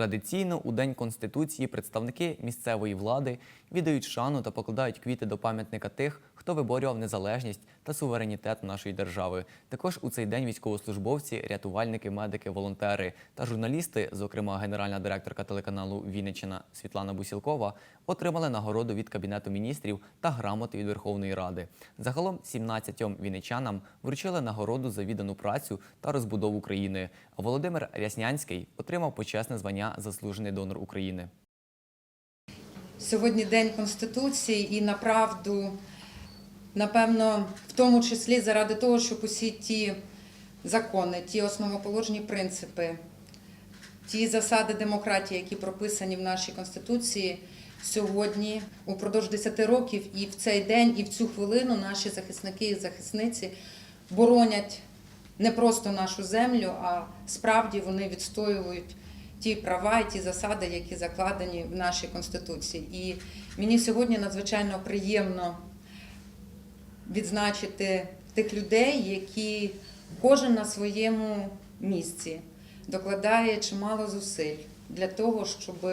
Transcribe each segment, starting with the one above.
Традиційно у День Конституції представники місцевої влади віддають шану та покладають квіти до пам'ятника тих, хто виборював незалежність та суверенітет нашої держави. Також у цей день військовослужбовці, рятувальники, медики, волонтери та журналісти, зокрема генеральна директорка телеканалу Вінниччина Світлана Бусілкова, отримали нагороду від Кабінету міністрів та грамоти від Верховної Ради. Загалом 17 вінничанам вручили нагороду за віддану працю та розбудову країни. Володимир Ряснянський отримав почесне звання Заслужений донор України. Сьогодні День Конституції і направду, напевно, в тому числі заради того, щоб усі ті закони, ті основоположні принципи, ті засади демократії, які прописані в нашій Конституції, сьогодні, упродовж 10 років, і в цей день, і в цю хвилину наші захисники і захисниці боронять не просто нашу землю, а справді вони відстоюють ті права і ті засади, які закладені в нашій Конституції. І мені сьогодні надзвичайно приємно відзначити тих людей, які кожен на своєму місці докладає чимало зусиль для того, щоб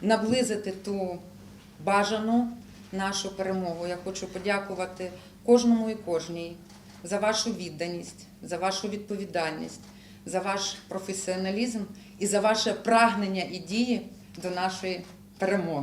наблизити ту бажану нашу перемогу. Я хочу подякувати кожному і кожній за вашу відданість, за вашу відповідальність, за ваш професіоналізм і за ваше прагнення і дії до нашої перемоги.